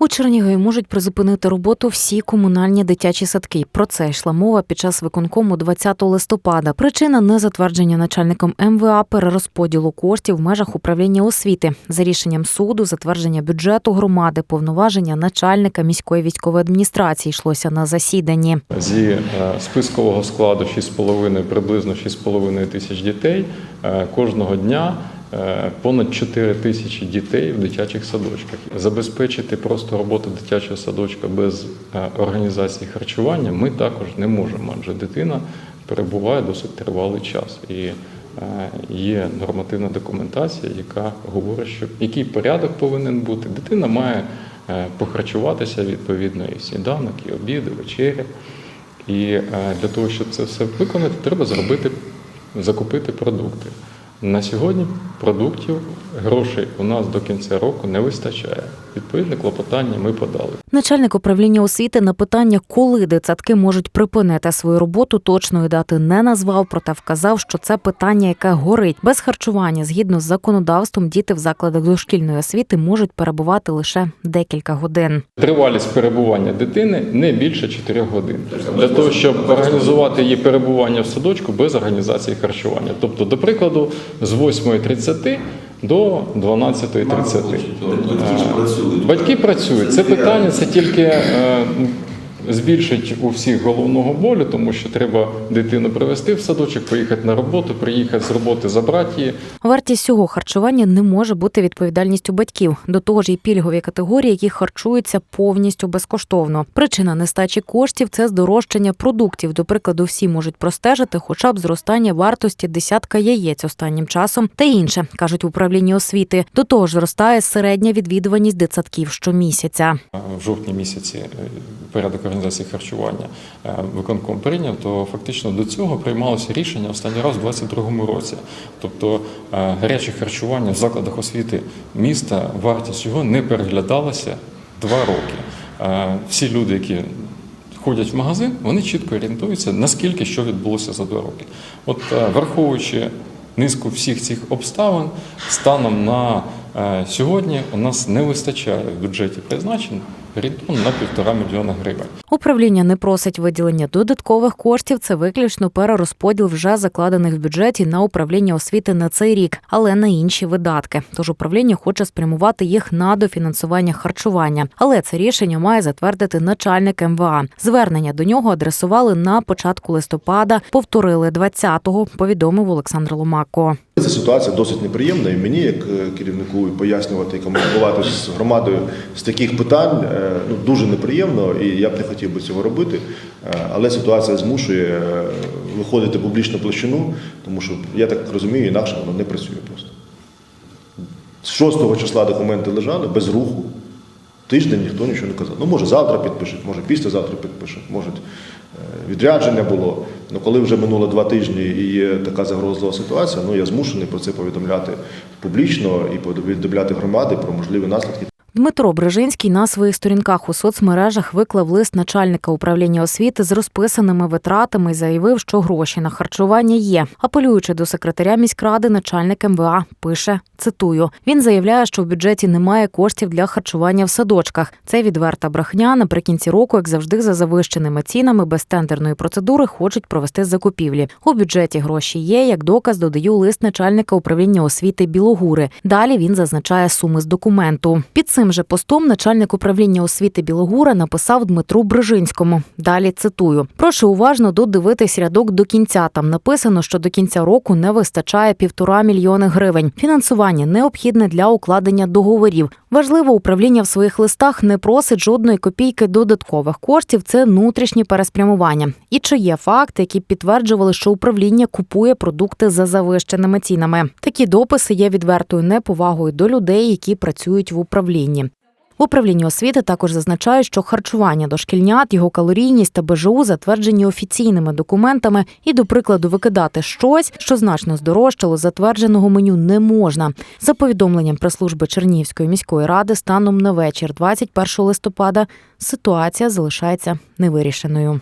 У Чернігові можуть призупинити роботу всі комунальні дитячі садки. Про це йшла мова під час виконкому 20 листопада. Причина незатвердження начальником МВА перерозподілу коштів в межах управління освіти за рішенням суду, затвердження бюджету громади, повноваження начальника міської військової адміністрації йшлося на засіданні. Зі е, спискового складу 6,5, приблизно 6,5 тисяч дітей е, кожного дня. Е, Понад 4 тисячі дітей в дитячих садочках. Забезпечити просто роботу дитячого садочка без е, організації харчування ми також не можемо, адже дитина перебуває досить тривалий час. І е, є нормативна документація, яка говорить, що який порядок повинен бути. Дитина має похарчуватися відповідно і сніданок, і обід, і вечеря. І для того, щоб це все виконати, треба зробити, закупити продукти. На сьогодні продуктів, грошей у нас до кінця року не вистачає. Відповідне клопотання ми подали. Начальник управління освіти на питання, коли дитсадки можуть припинити свою роботу, точної дати не назвав, проте вказав, що це питання, яке горить. Без харчування, згідно з законодавством, діти в закладах дошкільної освіти можуть перебувати лише декілька годин. Тривалість перебування дитини не більше 4 годин. Для того, щоб організувати її перебування в садочку без організації харчування. Тобто, до прикладу, з 8.30 до 12.30. Е, Батьки працюють. Це питання це тільки е, збільшить у всіх головного болю, тому що треба дитину привезти в садочок, поїхати на роботу, приїхати з роботи, забрати її. Вартість цього харчування не може бути відповідальністю батьків. До того ж, є пільгові категорії, які харчуються повністю безкоштовно. Причина нестачі коштів це здорожчання продуктів. До прикладу, всі можуть простежити, хоча б зростання вартості десятка яєць останнім часом та інше, кажуть в управлінні освіти. До того ж, зростає середня відвідуваність дитсадків щомісяця. в жовтні місяці е, порядок організації харчування е, виконком прийняв, то фактично до цього приймалося рішення останній раз у 2022 році. Тобто е, гаряче харчування в закладах освіти міста, вартість його не переглядалася два роки. Е, Всі люди, які ходять в магазин, вони чітко орієнтуються, наскільки що відбулося за два роки. От враховуючи низку всіх цих обставин, станом на сьогодні у нас не вистачає в бюджеті призначень орієнтовно на півтора мільйона гривень. Управління не просить виділення додаткових коштів. Це виключно перерозподіл вже закладених в бюджеті на управління освіти на цей рік, але на інші видатки. Тож управління хоче спрямувати їх на дофінансування харчування. Але це рішення має затвердити начальник МВА. Звернення до нього адресували на початку листопада, повторили 20-го, повідомив Олександр Ломако. Ситуація досить неприємна, і мені, як е, керівнику, пояснювати і комунікувати з громадою з таких питань е, ну, дуже неприємно, і я б не хотів би цього робити. Е, Але ситуація змушує виходити в публічну площину, тому що я так розумію, інакше воно не працює просто. З 6 числа документи лежали без руху. Тиждень ніхто нічого не казав. Ну, може, завтра підпишуть, може, післязавтра підпишуть, може, відрядження було. Ну, коли вже минуло два тижні і є така загрозлива ситуація, ну я змушений про це повідомляти публічно і повідомляти громади про можливі наслідки. Дмитро Брижинський на своїх сторінках у соцмережах виклав лист начальника управління освіти з розписаними витратами і заявив, що гроші на харчування є. Апелюючи до секретаря міськради, начальник МВА пише: цитую: він заявляє, що в бюджеті немає коштів для харчування в садочках. Це відверта брехня. Наприкінці року, як завжди, за завищеними цінами без тендерної процедури хочуть провести закупівлі. У бюджеті гроші є. Як доказ додаю лист начальника управління освіти Білогури. Далі він зазначає суми з документу. Під цим же постом начальник управління освіти Білогура написав Дмитру Брижинському. Далі цитую: прошу уважно додивитись рядок до кінця. Там написано, що до кінця року не вистачає півтора мільйони гривень. Фінансування необхідне для укладення договорів. Важливо, управління в своїх листах не просить жодної копійки додаткових коштів. Це внутрішні переспрямування. І чи є факти, які підтверджували, що управління купує продукти за завищеними цінами? Такі дописи є відвертою неповагою до людей, які працюють в управлінні. В освіти також зазначають, що харчування дошкільнят, його калорійність та БЖУ затверджені офіційними документами, і, до прикладу, викидати щось, що значно здорожчало, затвердженого меню не можна. За повідомленням прес-служби Чернігівської міської ради, станом на вечір, 21 листопада, ситуація залишається невирішеною.